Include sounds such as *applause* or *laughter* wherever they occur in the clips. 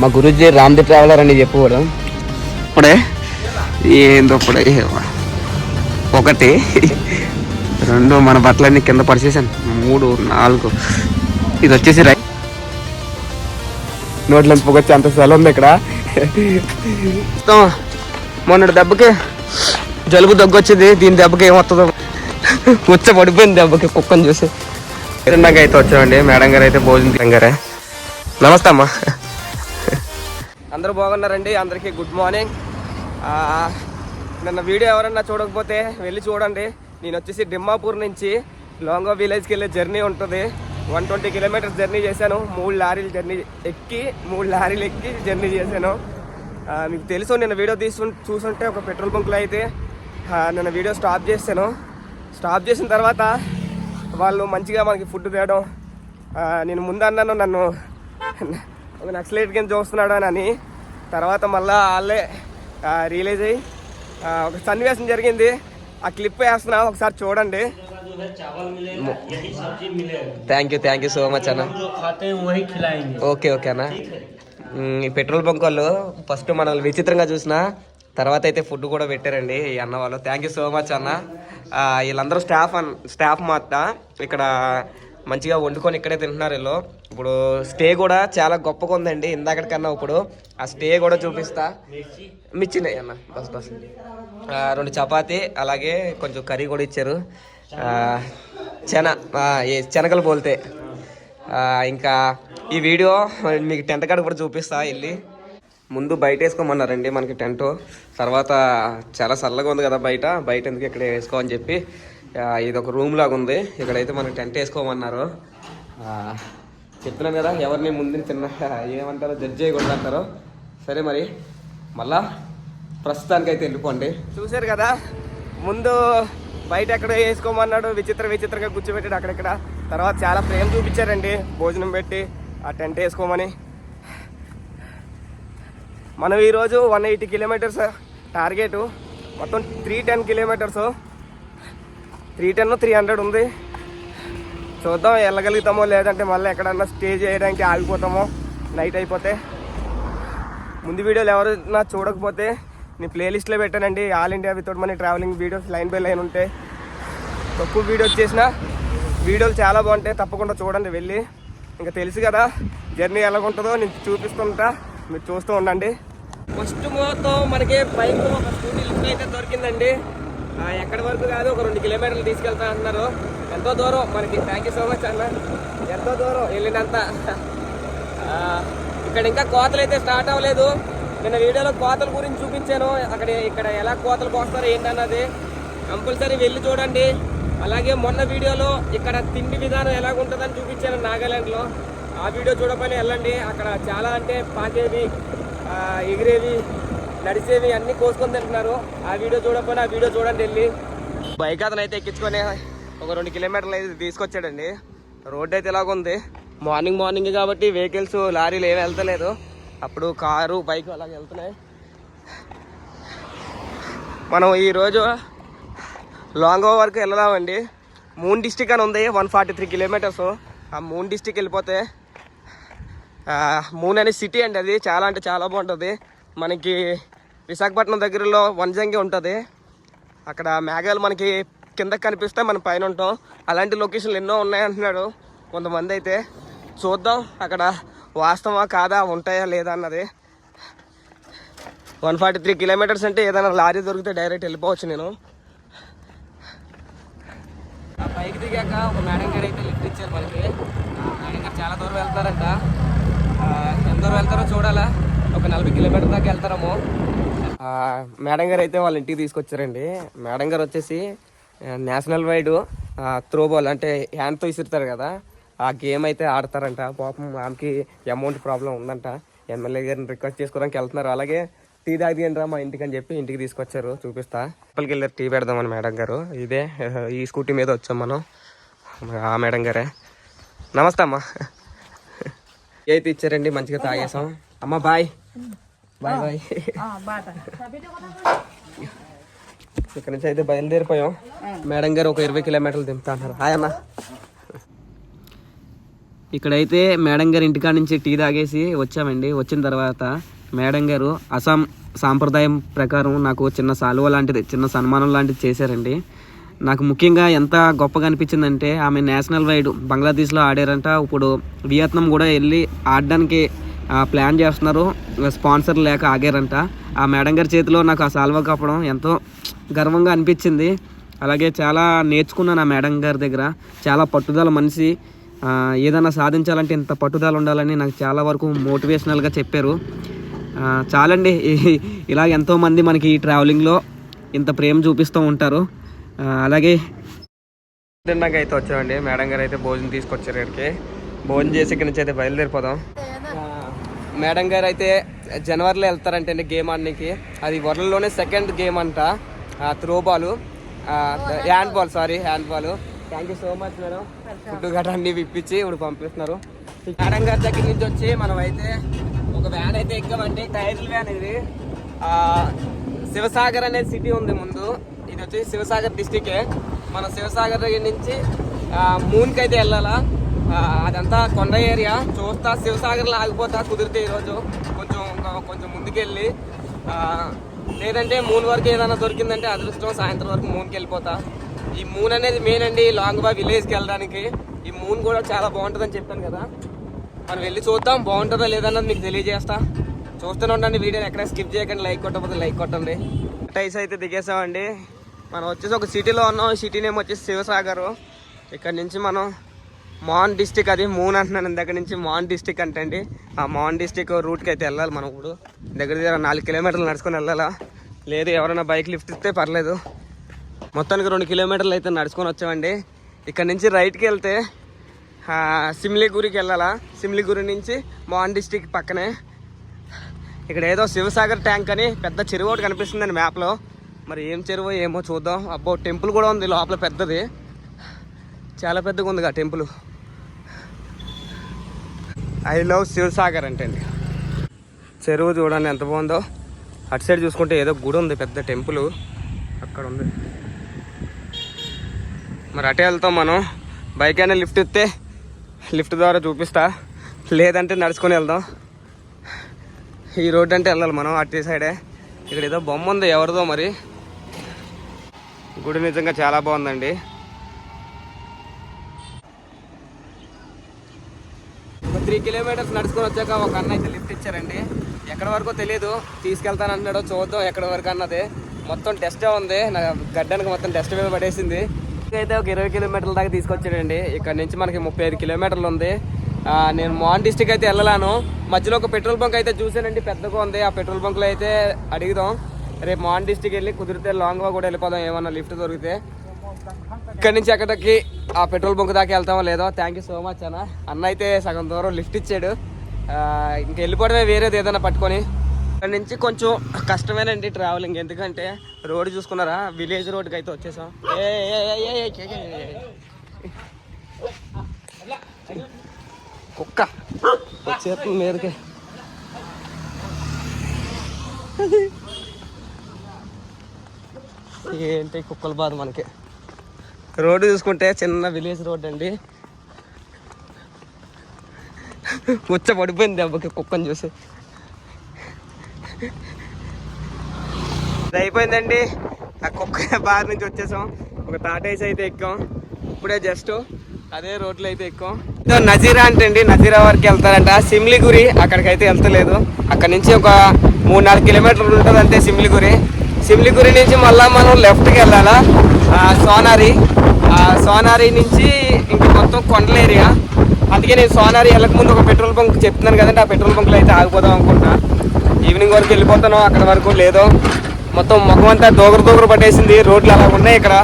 మా గురూజీ రామ్ది ట్రావెలర్ అని చెప్పకూడదు ఇప్పుడే? ఏందో ఇప్పుడే? ఒకటి రెండు మన బట్టలన్నీ కింద పరిచేసాను మూడు నాలుగు. ఇది వచ్చేసి రై నోట్లో పొగొచ్చి అంత స్థలం ఉంది ఇక్కడ. మొన్నటి దెబ్బకి జలుబు దగ్గు వచ్చింది దీని దెబ్బకి ఏమొస్తుందో ఉచ్చ పడిపోయింది దెబ్బకి కుక్కని చూసి. తిన్నాక అయితే వచ్చామండి. మేడం గారు అయితే భోజనం తిన్నాం గారే. నమస్తే అమ్మా. అందరూ బాగున్నారండి అందరికీ గుడ్ మార్నింగ్ నిన్న వీడియో ఎవరన్నా చూడకపోతే వెళ్ళి చూడండి. నేను వచ్చేసి డిమ్మాపూర్ నుంచి లాంగో విలేజ్కి వెళ్ళే జర్నీ ఉంటుంది. వన్ ట్వంటీ కిలోమీటర్స్ జర్నీ చేశాను. మూడు లారీలు జర్నీ ఎక్కి మూడు లారీలు ఎక్కి జర్నీ చేశాను. మీకు తెలుసు నేను వీడియో తీసు చూసుంటే ఒక పెట్రోల్ బంక్లో అయితే నేను వీడియో స్టాప్ చేశాను. స్టాప్ చేసిన తర్వాత వాళ్ళు మంచిగా మనకి ఫుడ్ తేయడం నేను ముందు అన్నాను నన్ను. నక్సలైట్ కింద చూస్తున్నాడు అని. తర్వాత మళ్ళీ వాళ్ళే రియలైజ్ అయ్యి ఒక సన్నివేశం జరిగింది. ఆ క్లిప్ వేస్తున్నా ఒకసారి చూడండి. Thank you thank you so much అన్న. ఓకే ఓకే అన్న. ఈ పెట్రోల్ బంక్ వాళ్ళు ఫస్ట్ మనల్ని విచిత్రంగా చూసిన తర్వాత అయితే ఫుడ్ కూడా పెట్టారండి ఈ అన్న వాళ్ళు. థ్యాంక్ యూ సో మచ్ అన్న. వీళ్ళందరూ స్టాఫ్ అన్ స్టాఫ్ మాట ఇక్కడ మంచిగా వండుకొని ఇక్కడే తింటున్నారు వీళ్ళు. ఇప్పుడు స్టే కూడా చాలా గొప్పగా ఉందండి. ఇందాకటికన్నా ఇప్పుడు ఆ స్టే కూడా చూపిస్తా. మిచ్చినాయి అన్న బస్ బస్. రెండు చపాతి అలాగే కొంచెం కర్రీ కూడా ఇచ్చారు. చెన చెనకలు శనగలు పోలితే. ఇంకా ఈ వీడియో మీకు టెంట్ కాడ కూడా చూపిస్తా వెళ్ళి. ముందు బయట వేసుకోమన్నారండి మనకి టెంట్. తర్వాత చాలా చల్లగా ఉంది కదా బయట. బయట ఎందుకు ఇక్కడ వేసుకోమని చెప్పి ఇది ఒక రూమ్ లాగా ఉంది ఇక్కడైతే మనకి టెంట్ వేసుకోమన్నారు. చెప్తున్నాను కదా ఎవరిని ముందు తిన్న ఏమంటారో జడ్జ్ చేయకూడదు అంటారు సరే మరి మళ్ళా ప్రస్తుతానికైతే వెళ్ళిపోండి. చూశారు కదా ముందు బయట ఎక్కడ వేసుకోమన్నాడు విచిత్ర విచిత్రంగా కూర్చోబెట్టాడు అక్కడెక్కడ. తర్వాత చాలా ప్రేమ చూపించారండి భోజనం పెట్టి ఆ టెంట్ వేసుకోమని. మనం ఈరోజు వన్ ఎయిటీ కిలోమీటర్స్ టార్గెట్ మొత్తం three ten kilometres. Three ten three hundred ఉంది. చూద్దాం వెళ్ళగలుగుతామో లేదంటే మళ్ళీ ఎక్కడన్నా స్టే చేయడానికి ఆగిపోతామో. నైట్ అయిపోతే. ముందు వీడియోలు ఎవరైనా చూడకపోతే నేను ప్లేలిస్ట్లో పెట్టానండి. All India without money travelling videos line by line ఉంటాయి తక్కువ వీడియోస్ చేసిన వీడియోలు చాలా బాగుంటాయి. తప్పకుండా చూడండి వెళ్ళి. ఇంకా తెలుసు కదా జర్నీ ఎలా ఉంటుందో నేను చూపిస్తుంటా. మీరు చూస్తూ ఉండండి. ఫస్ట్ మొత్తం మనకి బైక్ ఒక స్కూటీ లిఫ్ట్ అయితే దొరికిందండి. ఎక్కడి వరకు కాదు ఒక రెండు కిలోమీటర్లు తీసుకెళ్తా అన్నారు. ఎంతో దూరం మనకి. థ్యాంక్ యూ సో మచ్ అన్న. ఎంతో దూరం వెళ్ళినంత. ఇక్కడ ఇంకా కోతలు అయితే స్టార్ట్ అవ్వలేదు. నిన్న వీడియోలో కోతల గురించి చూపించాను. అక్కడ ఇక్కడ ఎలా కోతలు కోస్తారో ఏంటన్నది కంపల్సరీ వెళ్ళి చూడండి. అలాగే మొన్న వీడియోలో ఇక్కడ తిండి విధానం ఎలా ఉంటుందని చూపించాను నాగాలాండ్లో. ఆ వీడియో చూడపని వెళ్ళండి. అక్కడ చాలా అంటే పాకేవి ఎగిరేవి నడిచేవి అన్ని కోసుకొని తింటున్నారు. ఆ వీడియో చూడకపోయినా ఆ వీడియో చూడండి వెళ్ళి. బైక్ అతను అయితే ఎక్కించుకొని ఒక రెండు కిలోమీటర్లు అయితే తీసుకొచ్చాడండి. రోడ్ అయితే ఇలాగుంది మార్నింగ్ మార్నింగ్ కాబట్టి వెహికల్స్ లారీలు ఏమి వెళ్తలేదు. అప్పుడు కారు బైక్ అలాగే వెళ్తున్నాయి. మనం ఈరోజు లాంగ్ వరకు వెళ్ళదామండి. మూన్ డిస్టిక్ అని ఉంది వన్ ఫార్టీ త్రీ కిలోమీటర్స్. ఆ మూన్ డిస్టిక్ వెళ్ళిపోతే మూన్ అనే సిటీ అండి అది. చాలా అంటే చాలా బాగుంటుంది. మనకి విశాఖపట్నం దగ్గరలో వనజంగి ఉంటుంది. అక్కడ మేఘాలు మనకి కింద కనిపిస్తే మనం పైన ఉంటాం. అలాంటి లొకేషన్లు ఎన్నో ఉన్నాయంటున్నాడు కొంతమంది అయితే. చూద్దాం అక్కడ వాస్తవా కాదా ఉంటాయా లేదా అన్నది. వన్ ఫార్టీ త్రీ కిలోమీటర్స్ అంటే ఏదైనా లారీ దొరికితే డైరెక్ట్ వెళ్ళిపోవచ్చు నేను. ఆ పైకి దిగాక ఒక మేడం గారు అయితే లిఫ్ట్ ఇచ్చారు మనకి. ఆ మేడం గారు చాలా దూరం వెళ్తారంట ఎంత దూరం వెళ్తారో చూడాలా? నలభై కిలోమీటర్ దాకా వెళ్తారేమో. మేడం గారు అయితే వాళ్ళ ఇంటికి తీసుకొచ్చారండి. మేడం గారు వచ్చేసి నేషనల్ వైడ్ త్రోబాల్ అంటే హ్యాండ్తో ఇసురుతారు కదా ఆ గేమ్ అయితే ఆడతారంట. పాపం ఆమెకి అమౌంట్ ప్రాబ్లం ఉందంట. ఎమ్మెల్యే గారిని రిక్వెస్ట్ చేసుకోవడానికి వెళ్తున్నారు. అలాగే టీ తాగియండి రా మా ఇంటికి అని చెప్పి ఇంటికి తీసుకొచ్చారు చూపిస్తా. లోపలికి వెళ్ళారు టీ పెడదామని మేడం గారు. ఇదే ఈ స్కూటీ మీద వచ్చాం మనం. ఆ మేడం గారే. నమస్తే అమ్మా. *laughs* ఏ అయితే ఇచ్చారండి మంచిగా తాగేసాం. అమ్మ బాయ్. Bye bye. ఇక్కడ నుంచి అయితే బయలుదేరిపోయాం. మేడం గారు ఒక ఇరవై కిలోమీటర్లు దింపుతా అన్నారు. హాయ్ అన్న. ఇక్కడైతే మేడం గారి ఇంటికాడ నుంచి టీ తాగేసి వచ్చామండి. వచ్చిన తర్వాత మేడం గారు అస్సాం సాంప్రదాయం ప్రకారం నాకు చిన్న సాలువ లాంటిది చిన్న సన్మానం లాంటిది చేశారండి. నాకు ముఖ్యంగా ఎంత గొప్పగా అనిపించిందంటే ఆమె నేషనల్ వైడ్ బంగ్లాదేశ్లో ఆడారంట. ఇప్పుడు వియత్నాం కూడా వెళ్ళి ఆడడానికి ప్లాన్ చేస్తున్నారు. స్పాన్సర్ లేక ఆగారంట. ఆ మేడం గారి చేతిలో నాకు ఆ సాల్వా కప్పడం ఎంతో గర్వంగా అనిపించింది. అలాగే చాలా నేర్చుకున్నాను ఆ మేడం గారి దగ్గర. చాలా పట్టుదల మనిషి. ఏదైనా సాధించాలంటే ఇంత పట్టుదల ఉండాలని నాకు చాలా వరకు మోటివేషనల్గా చెప్పారు. చాలండి. ఇలా ఎంతోమంది మనకి ఈ ట్రావెలింగ్లో ఇంత ప్రేమ చూపిస్తూ ఉంటారు. అలాగే తిన్నాక అయితే వచ్చామండి. మేడం గారు అయితే భోజనం తీసుకొచ్చారు ఇక్కడికి. భోజనం చేసి ఇక్కడి నుంచి అయితే బయలుదేరిపోదాం. మేడం గారు అయితే జనవరిలో వెళ్తారంటే గేమ్ ఆడడానికి అది వరల్డ్లోనే సెకండ్ గేమ్ అంట. Throw ball hand ball sorry hand ball thank you so much madam food గట్రా అన్ని విప్పించి ఇప్పుడు పంపిస్తున్నారు. మేడం గారి దగ్గర నుంచి వచ్చి మనం అయితే ఒక వ్యాన్ అయితే ఎక్కామంటే టైర్ల వ్యాన్ ఇది. శివసాగర్ అనే సిటీ ఉంది ముందు. ఇది వచ్చి శివసాగర్ డిస్టికే మన శివసాగర్ దగ్గర నుంచి మూన్కి అయితే వెళ్ళాలా? అదంతా కొండ ఏరియా. చూస్తా శివసాగర్లో ఆగిపోతా కుదిరితే ఈరోజు. కొంచెం కొంచెం ముందుకెళ్ళి లేదంటే మూన్ వరకు ఏదైనా దొరికిందంటే అదృష్టం సాయంత్రం వరకు మూన్కి వెళ్ళిపోతా. ఈ మూన్ అనేది మెయిన్ అండి లాంగ్బా విలేజ్కి వెళ్ళడానికి. ఈ మూన్ కూడా చాలా బాగుంటుందని చెప్పాను కదా. మనం వెళ్ళి చూద్దాం బాగుంటుందా లేదన్నది మీకు తెలియజేస్తా. చూస్తూనే ఉండండి వీడియోని ఎక్కడ స్కిప్ చేయకండి లైక్ కొట్టకపోతే లైక్ కొట్టండి. టైస్ అయితే దిగేసామండి. మనం వచ్చేసి ఒక సిటీలో ఉన్నాం. సిటీ నేమ్ వచ్చేసి శివసాగర్. ఇక్కడ నుంచి మనం మాన్ డిస్టిక్ అది మూన్ అంటున్నాను దగ్గర నుంచి మాన్ డిస్టిక్ అంటే అండి. ఆ మాన్ డిస్టిక్ రూట్కి అయితే వెళ్ళాలి మనం ఇప్పుడు. దగ్గర దగ్గర నాలుగు కిలోమీటర్లు నడుచుకొని వెళ్ళాలా? లేదు ఎవరైనా బైక్ లిఫ్ట్ ఇస్తే పర్లేదు. మొత్తానికి రెండు కిలోమీటర్లు అయితే నడుచుకొని వచ్చామండి. ఇక్కడ నుంచి రైట్కి వెళ్తే ఆ, సిమ్లిగురికి వెళ్ళాలా? సిమ్లిగురి నుంచి మాన్ డిస్టిక్ పక్కనే. ఇక్కడ ఏదో శివసాగర్ ట్యాంక్ అని పెద్ద చెరువు ఒకటి కనిపిస్తుందండి మ్యాప్లో. మరి ఏం చెరువు ఏమో చూద్దాం. అబ్బో టెంపుల్ కూడా ఉంది లోపల పెద్దది. చాలా పెద్దగా ఉంది ఆ టెంపుల్. ఐ లవ్ శివసాగర్ అంటే అండి చెరువు చూడండి ఎంత బాగుందో. అటు సైడ్ చూసుకుంటే ఏదో గుడి ఉంది పెద్ద టెంపుల్. అక్కడ ఉంది. మరి అటే వెళ్తాం మనం. బైక్ అయినా లిఫ్ట్ ఇస్తే లిఫ్ట్ ద్వారా చూపిస్తా. లేదంటే నడుచుకొని వెళ్దాం. ఈ రోడ్ అంటే వెళ్ళాలి మనం అటు సైడే. ఇక్కడ ఏదో బొమ్మ ఉంది ఎవరిదో మరి. గుడి నిజంగా చాలా బాగుందండి. త్రీ కిలోమీటర్స్ నడుచుకొని వచ్చాక ఒక అన్న అయితే లిఫ్ట్ ఇచ్చారండి. ఎక్కడి వరకు తెలియదు తీసుకెళ్తానంటున్నాడో చూద్దాం ఎక్కడి వరకు అన్నది. మొత్తం టెస్టే ఉంది నా గడ్డానికి మొత్తం టెస్ట్ మీద పడేసింది. అయితే ఒక ఇరవై కిలోమీటర్ల దాకా తీసుకొచ్చాడండి. ఇక్కడ నుంచి మనకి ముప్పై ఐదు కిలోమీటర్లు ఉంది. నేను మాన్ డిస్టిక్ అయితే వెళ్ళలాను మధ్యలో ఒక పెట్రోల్ బంక్ అయితే చూసానండి పెద్దగా ఉంది. ఆ పెట్రోల్ బంక్లో అయితే అడిగిదాం. రేపు మాన్ డిస్టిక్ వెళ్ళి కుదిరితే లాంగ్గా కూడా వెళ్ళిపోదాం ఏమన్నా లిఫ్ట్ దొరికితే. ఇక్కడ నుంచి ఎక్కడికి ఆ పెట్రోల్ బంక్ దాకా వెళ్తామో లేదో థ్యాంక్ యూ సో మచ్ అన్న. అన్న అయితే సగం దూరం లిఫ్ట్ ఇచ్చాడు. ఇంక వెళ్ళిపోవడమే వేరేది ఏదైనా పట్టుకొని. ఇక్కడ నుంచి కొంచెం కష్టమేనండి ట్రావెలింగ్ ఎందుకంటే రోడ్డు చూసుకున్నారా? విలేజ్ రోడ్కి అయితే వచ్చేసాం. ఏ, కుక్క వచ్చేస్తుంది మీదకి. ఏంటి కుక్కల బాధ మనకి? రోడ్డు చూసుకుంటే చిన్న విలేజ్ రోడ్ అండి. ఉచ్చ పడిపోయింది దెబ్బకి కుక్కని చూసి. అయిపోయిందండి. ఆ కుక్క బాధ నుంచి వచ్చేసాం. ఒక తాటేసి అయితే ఎక్కాం. ఇప్పుడే జస్ట్ అదే రోడ్లో అయితే ఎక్కాం. నజీరా అంటే అండి నజీరా వరకు వెళ్తారంట. సిమ్లిగురి అక్కడికి అయితే వెళ్తలేదు. అక్కడ నుంచి ఒక మూడు నాలుగు కిలోమీటర్లు ఉంటుంది అంతే సిమ్లిగురి. సిమ్లిగురి నుంచి మళ్ళీ మనం లెఫ్ట్కి వెళ్ళాలా? సోనారి. సోనారి నుంచి ఇంక మొత్తం కొండల ఏరియా. అందుకే నేను సోనారి వెళ్ళకముందు ఒక పెట్రోల్ బంక్ చెప్తున్నాను కదండి ఆ పెట్రోల్ బంక్లో అయితే ఆగిపోదాం అనుకుంటా. ఈవినింగ్ వరకు వెళ్ళిపోతాను అక్కడ వరకు లేదో. మొత్తం ముఖం అంతా దోగరు దోగరు పట్టేసింది రోడ్లు అలా ఉన్నాయి ఇక్కడ.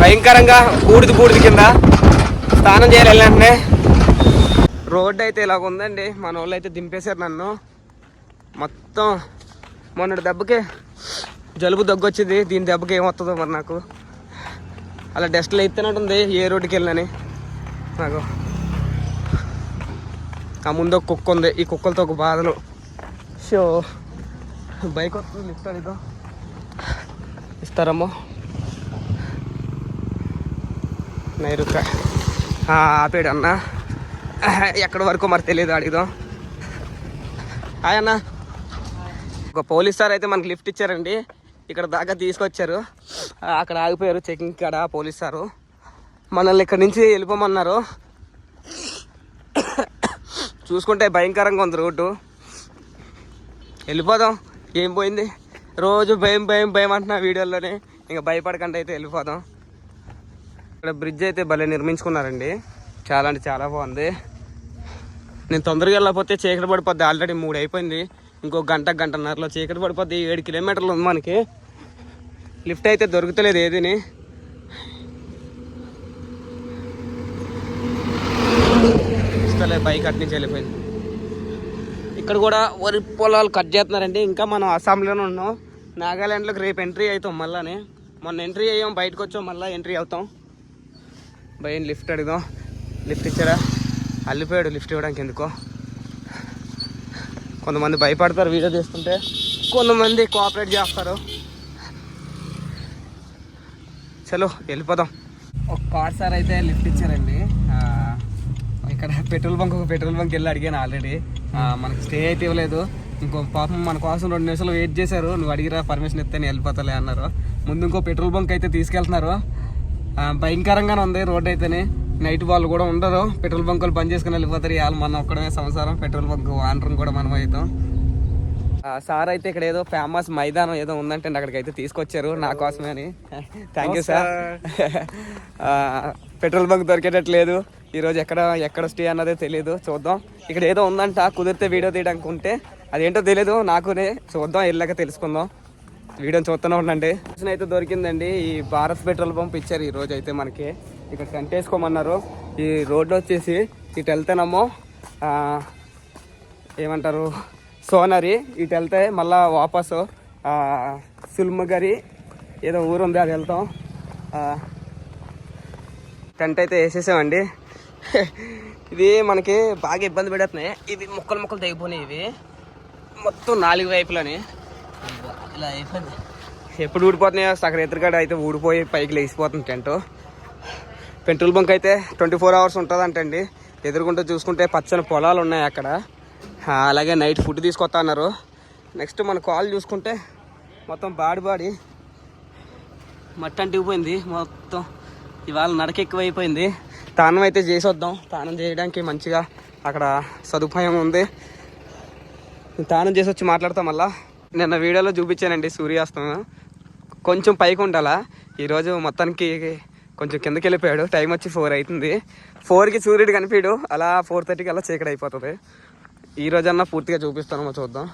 భయంకరంగా బూడిది బూడిది కింద స్నానం చేయాలి వెళ్ళంటే రోడ్డు అయితే ఇలాగ ఉందండి మన వాళ్ళు అయితే దింపేశారు నన్ను. మొత్తం మొన్నటి దెబ్బకి జలుబు దగ్గొచ్చింది దీని దెబ్బకి ఏమొస్తుందో మరి నాకు. అలా డస్ట్లో ఉంది ఏ రోడ్డుకి వెళ్ళని నాకు ఆ ముందు ఒక కుక్క ఉంది ఈ కుక్కలతో ఒక బాధలు. షో బైక్ వస్తుంది లిఫ్ట్ అడిద్దాం ఇస్తారమ్మో. నైరుక ఆ, ఆపాడు అన్న. ఎక్కడి వరకు మరి తెలియదు అడిగిదాం. హాయ్ అన్న. ఒక పోలీస్ సార్ అయితే మనకి లిఫ్ట్ ఇచ్చారండి. ఇక్కడ దాకా తీసుకొచ్చారు. అక్కడ ఆగిపోయారు చెకింగ్ కాడ పోలీస్ సారు. మనల్ని ఇక్కడ నుంచి వెళ్ళిపోమన్నారు. చూసుకుంటే భయంకరంగా ఉంది రోడ్డు. వెళ్ళిపోదాం. ఏం పోయింది? రోజు భయం భయం భయం అంటున్నా వీడియోలోనే ఇంకా భయపడకుండా అయితే వెళ్ళిపోదాం. ఇక్కడ బ్రిడ్జ్ అయితే భలే నిర్మించుకున్నారండి. చాలా అంటే చాలా బాగుంది. నేను తొందరగా వెళ్ళకపోతే చీకటి పడిపోద్ది. ఆల్రెడీ మూడు అయిపోయింది. ఇంకో గంట గంటన్నరలో చీకటి పడిపోద్ది. ఏడు కిలోమీటర్లు ఉంది మనకి. లిఫ్ట్ అయితే దొరుకుతలేదు ఏదిని. ఇస్తలే బైక్ అట్నుంచి వెళ్ళిపోయింది. ఇక్కడ కూడా వరి పొలాలు కట్ చేస్తున్నారండి. ఇంకా మనం అస్సాంలోనే ఉన్నాం. నాగాల్యాండ్లోకి రేపు ఎంట్రీ అవుతాం మళ్ళానే. మొన్న ఎంట్రీ అయ్యాం బయటకు వచ్చాం మళ్ళీ ఎంట్రీ అవుతాం. భయం లిఫ్ట్ అడుగుదాం. లిఫ్ట్ ఇచ్చారా? అల్లిపోయాడు లిఫ్ట్ ఇవ్వడానికి ఎందుకో. కొంతమంది భయపడతారు వీడియో తీసుకుంటే కొంతమంది కోఆపరేట్ చేస్తారు. చలో వెళ్ళిపోదాం. ఒక కార్ సార్ అయితే లిఫ్ట్ ఇచ్చారండి. ఇక్కడ పెట్రోల్ బంక్ ఒక పెట్రోల్ బంక్ వెళ్ళి అడిగాను ఆల్రెడీ. మనకి స్టే అయితే ఇవ్వలేదు. ఇంకో పాపం మన కోసం రెండు నిమిషాలు వెయిట్ చేశారు. నువ్వు అడిగిరా పర్మిషన్ ఇస్తే నేను వెళ్ళిపోతాలే అన్నారు. ముందు ఇంకో పెట్రోల్ బంక్ అయితే తీసుకెళ్తున్నారు. భయంకరంగానే ఉంది రోడ్ అయితేనే. నైట్ వాళ్ళు కూడా ఉండరు. పెట్రోల్ బంకులు బంద్ చేసుకుని వెళ్ళిపోతారు. ఇవాళ మనం ఒక్కడమే సంవత్సరం. పెట్రోల్ బంక్ ఆనరం కూడా మనం అవుతాం. సార్ అయితే ఇక్కడ ఏదో ఫేమస్ మైదానం ఏదో ఉందంటే అక్కడికి అయితే తీసుకొచ్చారు. నా కోసమే అని. Thank you sir petrol bunk దొరికేటట్లేదు. ఈరోజు ఎక్కడ ఎక్కడ స్టే అన్నదే తెలియదు చూద్దాం. ఇక్కడ ఏదో ఉందంట. కుదిరితే వీడియో తీయడానికి ఉంటే అదేంటో తెలియదు నాకునే చూద్దాం. వెళ్ళాక తెలుసుకుందాం. వీడియోని చూస్తూనే ఉండండి. అయితే దొరికిందండి. ఈ భారత్ పెట్రోల్ పంప్ ఇచ్చారు ఈరోజు అయితే మనకి. ఇక్కడ టెంట్ వేసుకోమన్నారు ఈ రోడ్డు వచ్చేసి ఇటు వెళ్తేనేమో ఏమంటారు సోనరి ఇటు వెళ్తే మళ్ళా వాపసు సుల్మగరి ఏదో ఊరు ఉంది అది వెళ్తాం. టెంట్ అయితే వేసేసామండి. ఇది మనకి బాగా ఇబ్బంది పెడుతున్నాయి. ఇది ముక్కలు ముక్కలు తెగిపోయినాయి ఇవి. మొత్తం నాలుగు వైపులని. ఇలా అయిపోయింది. ఎప్పుడు ఊడిపోతున్నాయో సగం ఎదురుగడ అయితే ఊడిపోయి పైకి లేచిపోతుంది టెంట్. పెట్రోల్ బంక్ అయితే ట్వంటీ ఫోర్ అవర్స్ ఉంటుందంటండి. ఎదురుకుంటూ చూసుకుంటే పచ్చని పొలాలు ఉన్నాయి అక్కడ. అలాగే నైట్ ఫుడ్ తీసుకొస్తా అన్నారు. నెక్స్ట్ మన కాల్ చూసుకుంటే మొత్తం బాడి బాడి. మట్టి అంటిపోయింది మొత్తం. ఇవాళ నడక ఎక్కువైపోయింది. తానం అయితే చేసి వద్దాం తానం చేయడానికి మంచిగా అక్కడ సదుపాయం ఉంది. తానం చేసి వచ్చి మాట్లాడతాం మళ్ళా. నిన్న వీడియోలో చూపించానండి సూర్యాస్తమయం కొంచెం పైకి ఉండాలా? ఈరోజు మొత్తానికి కొంచెం కిందకి వెళ్ళిపోయాడు టైం వచ్చి ఫోర్ అవుతుంది ఫోర్కి సూర్యుడు కనిపించడు అలా ఫోర్ థర్టీకి అలా చీకటి అయిపోతుంది. ఈ రోజన్నా పూర్తిగా చూపిస్తాను చూద్దాం.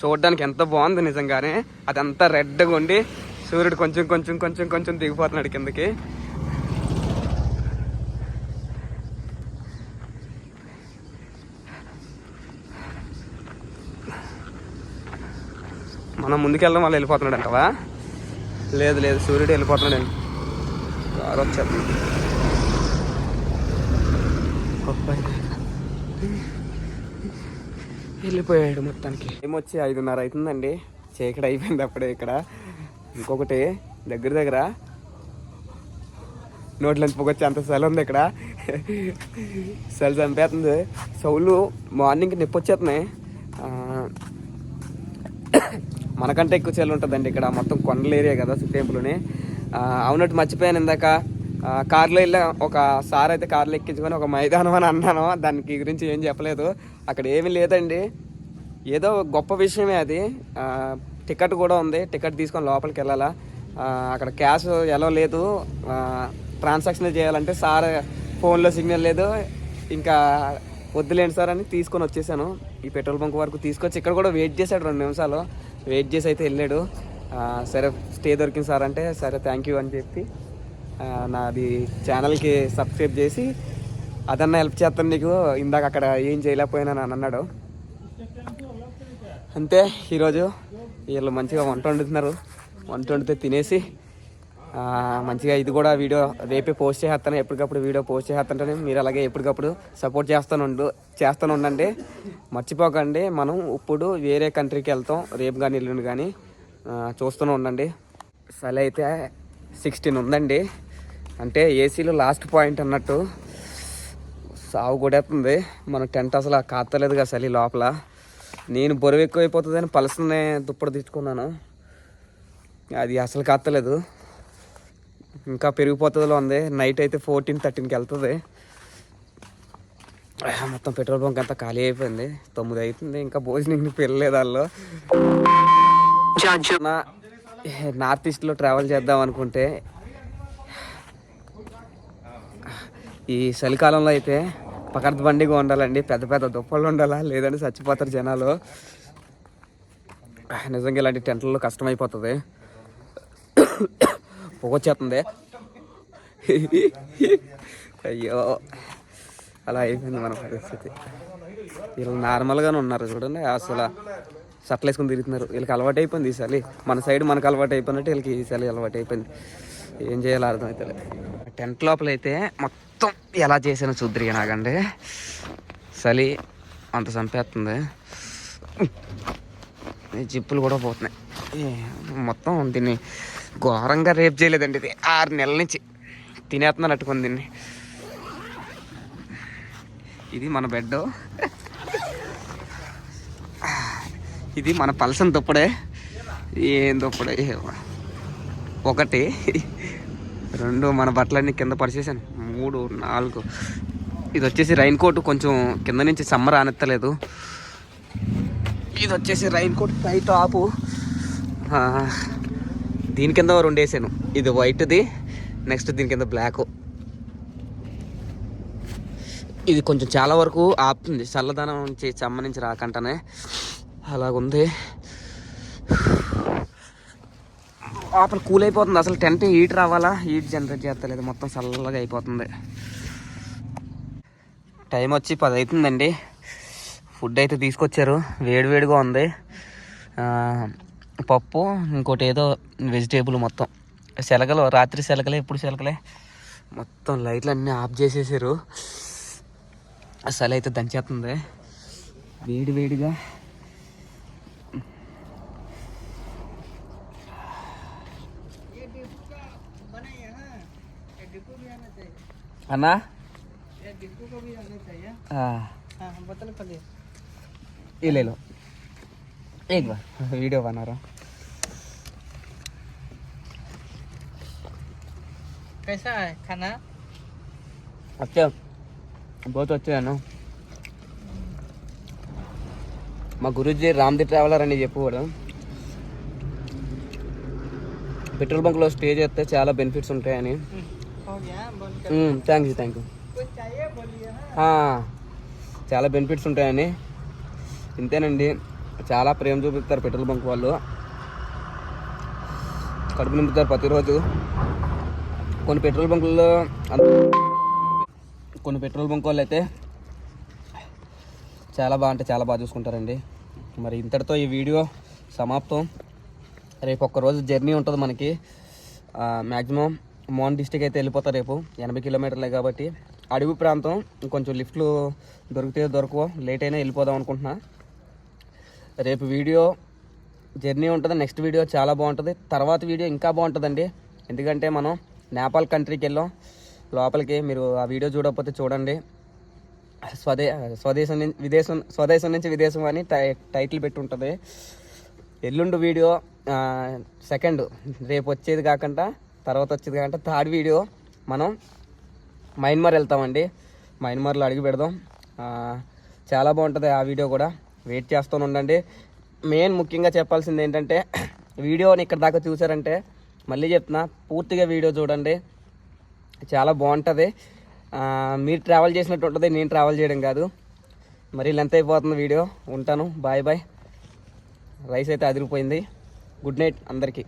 చూడడానికి ఎంత బాగుంది నిజంగానే. అదంతా రెడ్గా ఉండి సూర్యుడు కొంచెం కొంచెం కొంచెం కొంచెం దిగిపోతున్నాడు కిందకి. మనం ముందుకెళ్ళడం వల్ల వెళ్ళిపోతున్నాడు అంటవా లేదు లేదు సూర్యుడు వెళ్ళిపోతున్నాడు. కారు వచ్చాడు వెళ్ళిపోయాడు మొత్తానికి. ఏమొచ్చి ఐదున్నర అవుతుందండి. చీకటి అయిపోయింది అప్పుడే ఇక్కడ. ఇంకొకటి దగ్గర దగ్గర నోట్లోంచి పొగొచ్చి అంత సెల ఉంది ఇక్కడ. సెల్ చంపేస్తుంది. సౌలు మార్నింగ్ నొప్పి వచ్చేస్తున్నాయి ఆ, మనకంటే ఎక్కువ చేలు ఉంటుందండి ఇక్కడ. మొత్తం కొండల ఏరియా కదా టెంపుల్ని అవునట్టు మర్చిపోయాను ఇందాక. కార్లో వెళ్ళా ఒక సార్ అయితే కార్లో ఎక్కించుకొని ఒక మైదానం అని అన్నాను. దానికి గురించి ఏం చెప్పలేదు. అక్కడ ఏమీ లేదండి. ఏదో గొప్ప విషయమే అది. టికెట్ కూడా ఉంది. టికెట్ తీసుకొని లోపలికి వెళ్ళాలా. అక్కడ క్యాష్ ఎలా లేదు. ట్రాన్సాక్షన్ చేయాలంటే సార్ ఫోన్లో సిగ్నల్ లేదు. ఇంకా వద్దులేండి సార్ అని తీసుకొని వచ్చేసాను. ఈ పెట్రోల్ బంక్ వరకు తీసుకొచ్చి ఇక్కడ కూడా వెయిట్ చేశాడు రెండు నిమిషాలు. వెయిట్ చేసి అయితే వెళ్ళాడు. సరే స్టే దొరికింది సార్ అంటే సరే థ్యాంక్ యూ అని చెప్పి నాది ఛానల్కి సబ్స్క్రైబ్ చేసి అదన్నా హెల్ప్ చేస్తాను నీకు ఇందాక అక్కడ ఏం చేయలేకపోయినా అని అన్నాడు. అంతే ఈరోజు వీళ్ళు మంచిగా వంట వండుతున్నారు. వంట వండితే తినేసి మంచిగా ఇది కూడా వీడియో రేపే పోస్ట్ చేస్తాను. ఎప్పటికప్పుడు వీడియో పోస్ట్ చేస్తాను మీరు అలాగే ఎప్పటికప్పుడు సపోర్ట్ చేస్తాను చేస్తాను ఉండండి. మర్చిపోకండి. మనం ఇప్పుడు వేరే కంట్రీకి వెళ్తాం. రేపు కానీ ఎల్లుండి కానీ చూస్తూనే ఉండండి. సరే అయితే సిక్స్టీన్ ఉందండి. అంటే ఏసీలో లాస్ట్ పాయింట్ అన్నట్టు సాగు కొడేస్తుంది మన టెంట్ అసలు కాస్తలేదు కదా చలి లోపల. నేను బరువు ఎక్కువైపోతుందని పలసనే దుప్పటి తెచ్చుకున్నాను అది అసలు కాస్తలేదు ఇంకా పెరిగిపోతుందిలో ఉంది నైట్ అయితే ఫోర్టీన్ థర్టీన్కి వెళ్తుంది. మొత్తం పెట్రోల్ బంక్ అంతా ఖాళీ అయిపోయింది. తొమ్మిది అవుతుంది ఇంకా భోజనం పెళ్ళలేదు వాళ్ళు నార్త్ ఈస్ట్లో ట్రావెల్ చేద్దాం అనుకుంటే ఈ చలికాలంలో అయితే పకర్త బండిగా ఉండాలండి. పెద్ద పెద్ద దుప్పలు ఉండాలా? లేదంటే చచ్చిపోతారు జనాలు. నిజంగా ఇలాంటి టెంట్లలో కష్టమైపోతుంది. పొగొచ్చేస్తుంది అయ్యో. అలా అయిపోయింది మన పరిస్థితి. వీళ్ళు నార్మల్గానే ఉన్నారు చూడండి. అసలు షర్ట్లు వేసుకుని తిరుగుతున్నారు. వీళ్ళకి అలవాటు అయిపోయింది ఈసారి చలి. మన సైడ్ మనకు అలవాటు అయిపోయినట్టు వీళ్ళకి ఈసారి చలి అలవాటు అయిపోయింది. ఏం చేయాలో అర్థమవుతుంది టెంట్ లోపల అయితే మొత్తం ఎలా చేసినా చూద్దరిగా నాకండి చలి అంత చంపేస్తుంది జిప్పులు కూడా పోతున్నాయి. మొత్తం దీన్ని ఘోరంగా రేపు చేయలేదండి ఇది. ఆరు నెలల నుంచి తినేస్తున్నాను అట్టుకుంది దీన్ని. ఇది మన బెడ్ ఇది మన పలసన దుప్పడే. ఏం దుప్పడే? ఒకటి రెండు మన బట్టలన్నీ కింద పరిచేసాను మూడు నాలుగు. ఇది వచ్చేసి రైన్ కోట్ కొంచెం కింద నుంచి సమ్మర్ ఆనెత్తలేదు ఇది వచ్చేసి రైన్ కోట్ పై టాపు. దీని కింద రెండు వేసాను ఇది వైట్ది నెక్స్ట్ దీని కింద బ్లాక్ ఇది కొంచెం చాలా వరకు ఆపుతుంది. చల్లదనం నుంచి చెమ్మ నుంచి రాకంటనే. అలాగుంది. లోపల కూల్ అయిపోతుంది. అసలు టెంట్ హీట్ రావాలా? హీట్ జనరేట్ చేస్తలేదు. మొత్తం చల్లగా అయిపోతుంది. టైం వచ్చి పది అవుతుందండి ఫుడ్ అయితే తీసుకొచ్చారు. వేడివేడిగా ఉంది. పప్పు ఇంకోటి ఏదో వెజిటేబుల్ మొత్తం. శలగలు రాత్రి శలగలే ఎప్పుడు శలగలే మొత్తం లైట్లు అన్నీ ఆఫ్ చేసేసారు. అసలు అయితే దంచేస్తుంది వేడి వేడిగా. అన్నా? ఇల్లేలో एक बार वीडियो बना रहा हूँ कैसा है खाना अच्छा बहुत अच्छा है ना మా గురుజీ రామ్ది ట్రావెలర్ అని చెప్పేవాడు పెట్రోల్ బంక్లో స్టే చేస్తే చాలా బెనిఫిట్స్ ఉంటాయని हो गया बंद कर థ్యాంక్ యూ థ్యాంక్ యూ कुछ चाहिए बोलिए हाँ ఆ, చాలా బెనిఫిట్స్ ఉంటాయని ఇంతేనండి చాలా ప్రేమ చూపిస్తారు పెట్రోల్ బంక్ వాళ్ళు. కడుపు నింపుతారు ప్రతిరోజు. కొన్ని పెట్రోల్ బంకుల్లో కొన్ని పెట్రోల్ బంక్ వాళ్ళు అయితే చాలా బాగా అంటే చాలా బాగా చూసుకుంటారండి. మరి ఇంతటితో ఈ వీడియో సమాప్తం. రేపు ఒక్కరోజు జర్నీ ఉంటుంది మనకి. మ్యాక్సిమం మోన్ డిస్టిక్ అయితే వెళ్ళిపోతారు రేపు. ఎనభై కిలోమీటర్లే కాబట్టి అడవి ప్రాంతం కొంచెం లిఫ్ట్లు దొరికితే దొరకవు. లేట్ అయినా వెళ్ళిపోదాం అనుకుంటున్నా. రేపు వీడియో జర్నీ ఉంటుంది నెక్స్ట్ వీడియో చాలా బాగుంటుంది. తర్వాత వీడియో ఇంకా బాగుంటుందండి. ఎందుకంటే మనం నేపాల్ కంట్రీకి వెళ్ళాం. లోపలికి మీరు ఆ వీడియో చూడకపోతే చూడండి. స్వదే స్వదేశం నుంచి విదేశం స్వదేశం నుంచి విదేశం అని టై టైటిల్ పెట్టి ఉంటుంది ఎల్లుండి వీడియో సెకండ్ రేపు వచ్చేది కాకుండా తర్వాత వచ్చేది కాకుండా థర్డ్ వీడియో మనం మైన్మార్ వెళ్తామండి. మైన్మార్లో అడిగి పెడదాం. చాలా బాగుంటుంది ఆ వీడియో కూడా. వెయిట్ చేస్తూనే ఉండండి. మెయిన్ ముఖ్యంగా చెప్పాల్సింది ఏంటంటే వీడియోని ఇక్కడ దాకా చూసారంటే మళ్ళీ చెప్తున్నా పూర్తిగా వీడియో చూడండి. చాలా బాగుంటుంది. మీరు ట్రావెల్ చేసినట్టు ఉంటుంది నేను ట్రావెల్ చేయడం కాదు. మరి లెంత్ అయిపోతుంది వీడియో. ఉంటాను. బాయ్ బాయ్ రైస్ అయితే అదిరిపోయింది. గుడ్ నైట్ అందరికీ.